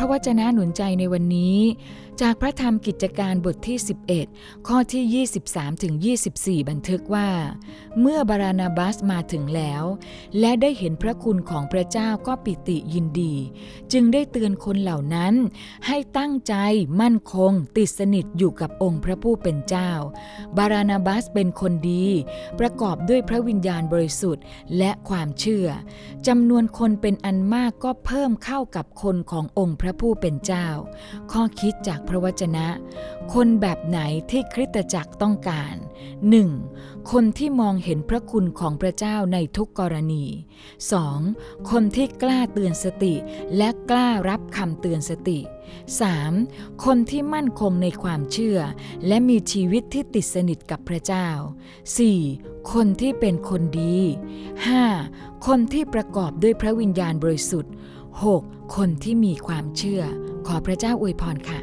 ระวจนะหนุนใจในวันนี้ จากพระธรรมกิจการบทที่ 11 ข้อที่ 23ถึง24 บันทึกว่า เมื่อบารานาบัสมาถึงแล้ว และได้เห็นพระคุณของพระเจ้าก็ปิติยินดี จึงได้เตือนคนเหล่านั้น ให้ตั้งใจมั่นคง ติดสนิทอยู่กับองค์พระผู้เป็นเจ้า บารานาบัสเป็นคนดี ประกอบด้วยพระวิญญาณบริสุทธิ์ และความเชื่อจำนวนคนเป็นอันมากก็เพิ่มเข้ากับคนขององค์พระระผู้เป็นเจ้า ข้อคิดจากพระวจนะ คนแบบไหนที่คริสตจักรต้องการ 1. คนที่มองเห็นพระคุณของพระเจ้าในทุกกรณี 2. คนที่กล้าเตือนสติและกล้ารับคำเตือนสติ 3. คนที่มั่นคงในความเชื่อ และมีชีวิตที่ติดสนิทกับพระเจ้า 4. คนที่เป็นคนดี 5. คนที่ประกอบด้วยพระวิญญาณบริสุทธิ์ 6. คนที่มีความเชื่อ ขอพระเจ้าอวยพรค่ะ